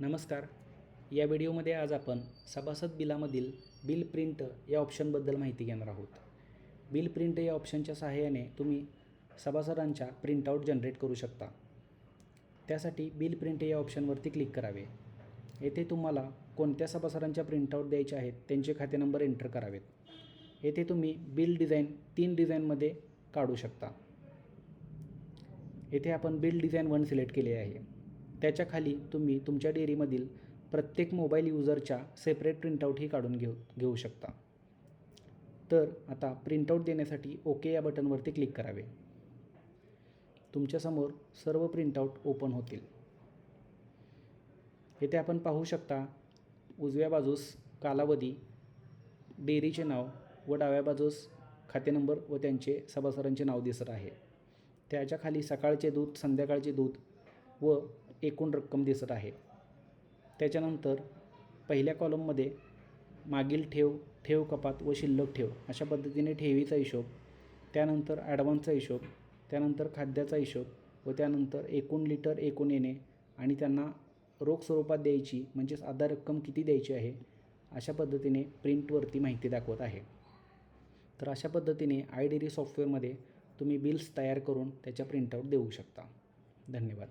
नमस्कार. या व्हिडिओमध्ये आज आपण सभासद बिलामधील बिल प्रिंट या ऑप्शनबद्दल माहिती घेणार आहोत. बिल प्रिंट या ऑप्शनच्या सहाय्याने तुम्ही सभासदांच्या प्रिंटआउट जनरेट करू शकता. त्यासाठी बिल प्रिंट या ऑप्शनवरती क्लिक करावे. येथे तुम्हाला कोणत्या सभासदांच्या प्रिंटआउट द्यायचे आहेत त्यांचे खाते नंबर एंटर करावेत. येथे तुम्ही बिल डिझाईन तीन डिझाईनमध्ये काढू शकता. येथे आपण बिल डिझाईन वन सिलेक्ट केले आहे. त्याच्याखाली तुम्ही तुमच्या डेअरीमधील प्रत्येक मोबाईल युजरच्या सेपरेट प्रिंटआउटही काढून घेऊ घेऊ शकता. तर आता प्रिंटआउट देण्यासाठी ओके या बटनवरती क्लिक करावे. तुमच्यासमोर सर्व प्रिंटआउट ओपन होतील. येथे आपण पाहू शकता उजव्या बाजूस कालावधी डेअरीचे नाव व डाव्या बाजूस खाते नंबर व त्यांचे सभासदांचे नाव दिसत आहे. त्याच्याखाली सकाळचे दूध संध्याकाळचे दूध व एकूण रक्कम दिसत आहे. त्याच्यानंतर पहिल्या कॉलममध्ये मागील ठेव ठेव कपात व शिल्लक ठेव अशा पद्धतीने ठेवीचा हिशोब त्यानंतर ॲडव्हान्सचा हिशोब त्यानंतर खाद्याचा हिशोब व त्यानंतर एकूण लिटर एकूण येणे आणि त्यांना रोख स्वरूपात द्यायची म्हणजेच आधार रक्कम किती द्यायची आहे अशा पद्धतीने प्रिंटवरती माहिती दाखवत आहे. तर अशा पद्धतीने आय डेरी सॉफ्टवेअरमध्ये तुम्ही बिल्स तयार करून त्याच्या प्रिंटआउट देऊ शकता. धन्यवाद.